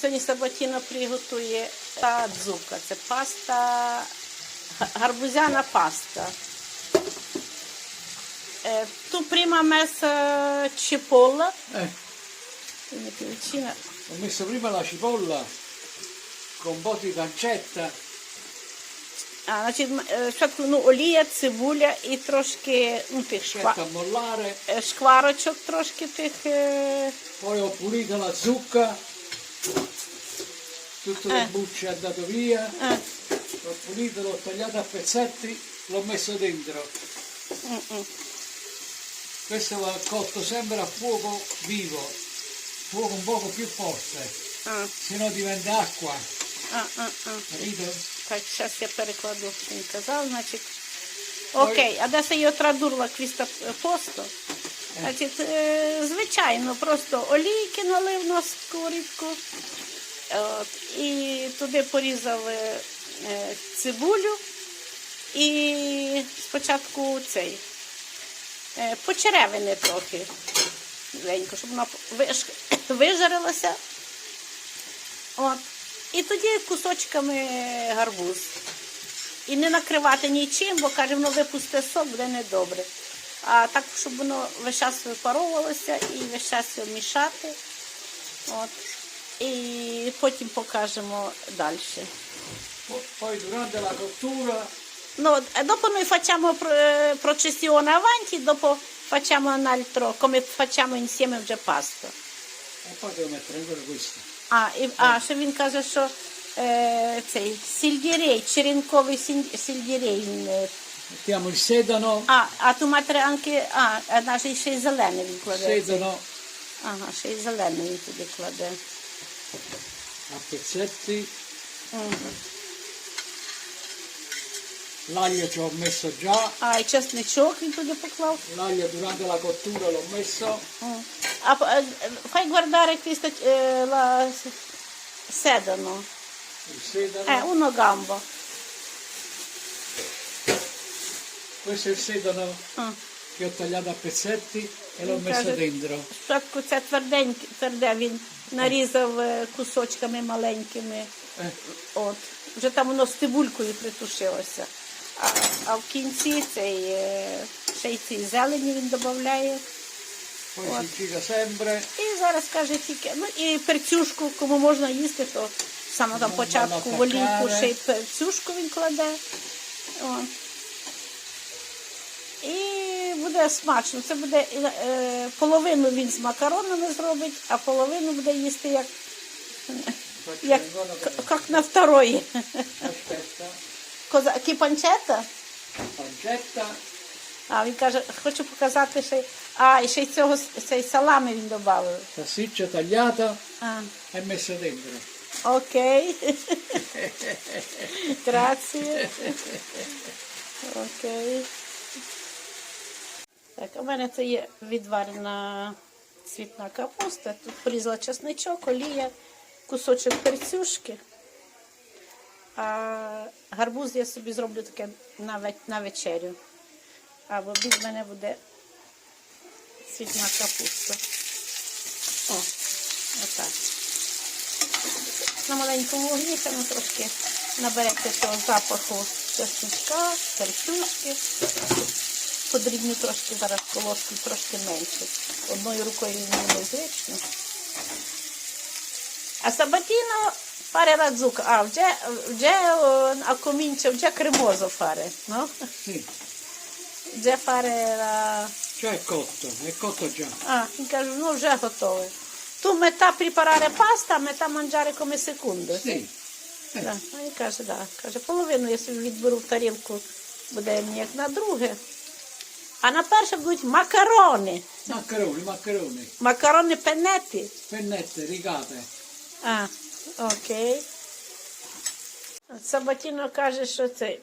Сьогодні Сабатіно приготує та дзука. Це паста, га- гарбузяна паста. Е, Tu prima messa cipolla, Eh, quindi più vicina. ho messo prima la cipolla con un po' di pancetta, А, значить, е, спочатку ну, олія, цибуля і трошки ну, тих шква... mollare, е, шкварочок, трошки тих. poi ho pulito la zucca, tutte le Eh. bucce ha dato via, е, l'ho pulito, l'ho tagliato a pezzetti, l'ho messo dentro. Questo va cotto sempre a fuoco vivo, fuoco un poco più forte, а, se no diventa acqua, а, а, а. capito? Так, зараз я перекладу, що він казав, значить. Окей, adesso io tradurla questa posto. Значить, е, звичайно, просто олійки налив на сковорідку. От, і туди порізав е, е, цибулю. І спочатку цей е, почеревини трохи. Ленько, щоб вона вижарилася. От. І тоді кусочками гарбуз. І не накривати нічим, бо каже, воно випусте сок, буде недобре. А так, щоб воно весь час випаровувалося і весь час його мішати. От. І потім покажемо далі. Po- Poi durante la cottura Ну, e dopo noi facciamo eh, processione avanti, dopo facciamo un altro, come facciamo insieme già pasta. e poi devo mettere ancora questo. А, і, а ще він каже, що е, цей сільдірей, черенковий сіль- сільдірей. е, Mettiamo il sedano, А, а ту матері анки, а, а навіть ще й зелений він кладе. sedano Ага, ще й зелений він туди кладе. a pezzetti, Мгм. l'aglio ci ho messo già, А, і чесничок він туди поклав. l'aglio durante la cottura l'ho messo, Мгм. А е, fai guardare questo eh, la sedano. il Eh, sedano, uno gamba. Questo è il sedano Ah. che ho tagliato a pezzetti e l'ho messo dentro. Спочатку це тверденьке, тверде він нарізав е, кусочками маленькими. Eh, От. Вже там воно з цибулькою притушилося. А, а в кінці цей, е, ще й ці зелені він додає. poi si gira sempre, І зараз каже тільки, ну і перцюшку, кому можна їсти, то саме там Ну, початку в олійку ще й перцюшку він кладе. О. І буде смачно. Це буде е, половину він з макаронами зробить, а половину буде їсти як, як, як на второї. aspetta, Коза, кіпанчета? pancetta, А він каже, хочу показати ще. А, і ще й цього цей салами він додав. salsiccia tagliata А. messa dentro. Окей. Grazie. Окей. Так, у мене це є відварена цвітна капуста. Тут порізала чесничок, олія, кусочок перцюшки. А гарбуз я собі зроблю таке на, ве- на вечерю. А в обід в мене буде цвітна капуста. О, отак на маленькому вогні ну, трошки наберете того запаху чесничка, перцюшки. Подрібню трошки зараз колоски трошки менше. Одною рукою мені незвично. А Сабатіно фаре радзука. А, вже, вже о, а вже кремозо фаре. Ну? Sì, Вже фаре la... già è cotto, è cotto già. А, він каже, ну вже готове. Ту мета preparare pasta, мета mangiare come secondo. Sì, Да. Ну, і каже, да. Каже, половину я собі відберу в тарілку, буде мені як на друге. А на перше будуть макарони. maccheroni, maccheroni, Макарони пенети. pennette rigate. А, окей. Сабатіно каже, що це,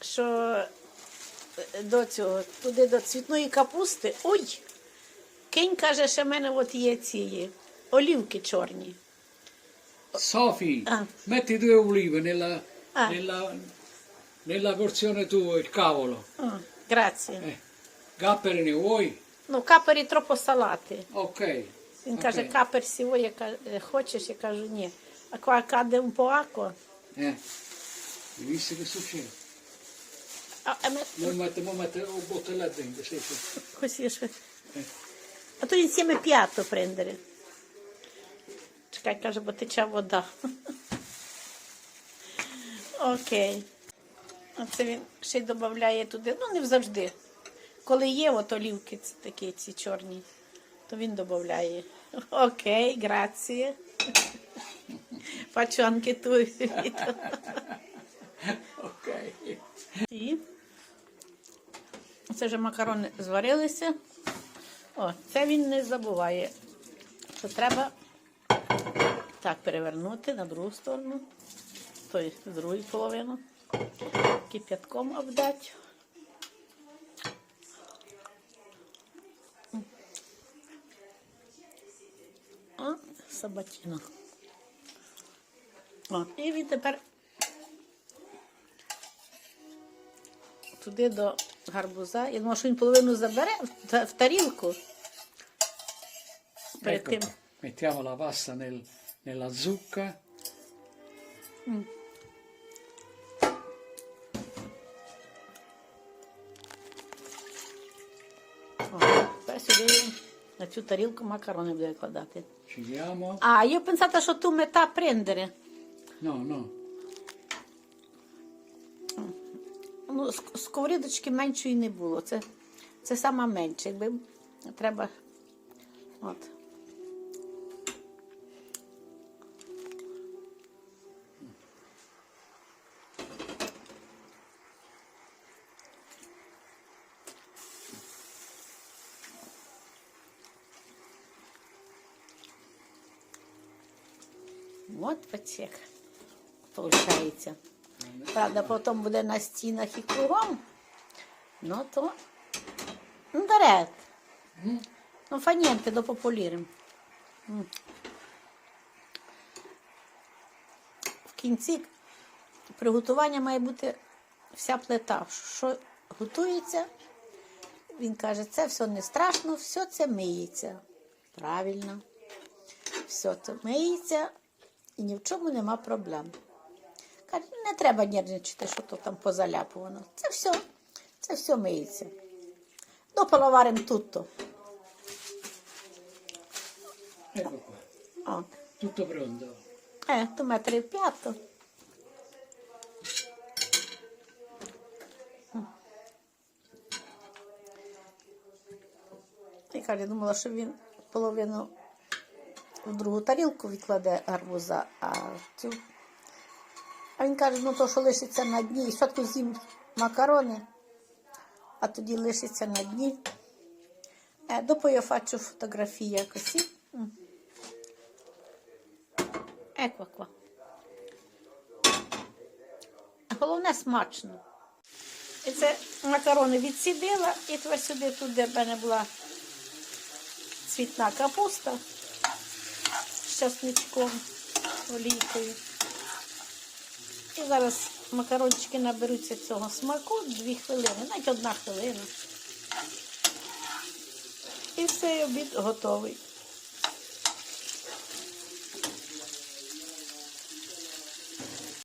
що е, до цього, туди до цвітної капусти. Ой! Кинь каже, що в мене от є ці олівки чорні. Sofi, Ah. metti due olive nella, Ah. nella, nella porzione tua, il cavolo. О, грація. Eh, Gapperi ne vuoi? Ну, капері тропо салати. Ok. Він каже, Окей. капер сіво, я кажу, «Е, хочеш? Я кажу, ні. Аква каде un po' acqua. Eh. Hai visto che succede? А, а ми Noi mettiamo mettere un bottone dentro, sì, sì. così ще. Eh. А то insieme piatto prendere. Чекай, каже, бо тече вода. Окей. Оце він ще й додає туди. Ну, не завжди. Коли є от олівки ці такі ці чорні, то він додає. Окей, грація. Anche tu. Ok. І це вже макарони зварилися. О, це він не забуває, що треба так перевернути на другу сторону, з другу половину, кип'ятком обдати. О, сабатіно. О, і він тепер туди до гарбуза. Я думала, що він половину забере в та- в тарілку. Перед Ecco, тим. mettiamo la pasta nel- nella zucca. Сюди він на цю тарілку макарони буде викладати. Ci diamo. А, io ho pensato що ту мета прендere. No, no. Ну, ск- сковорідочки меншої не було. Це, це сама менша. Якби треба. От. От пацек. Получається. Правда, потім буде на стінах і кругом. Ну то. Ну, дарет. Ну, фанєнти до пополірим. В кінці приготування має бути вся плита. Що готується, він каже, це все не страшно, все це миється. Правильно. Все це миється і ні в чому нема проблем. Каже, не треба нервничати, що то там позаляпувано. Це все, це все миється. Dopo lavare tutto. Ecco qua. О. Tutto pronto. Eh, tu mettere il piatto. Каже, думала, що він половину в другу тарілку відкладе гарбуза, а цю. А він каже, ну то, що лишиться на дні, і спочатку з'їм макарони, а тоді лишиться на дні. Е, io faccio fotografia così. Mm. Ecco. Головне смачно. І це макарони відсідила, і тепер сюди, тут, де в мене була цвітна капуста часничком, олійкою. І зараз макарончики наберуться цього смаку дві хвилини, навіть одна хвилина. І все, обід готовий.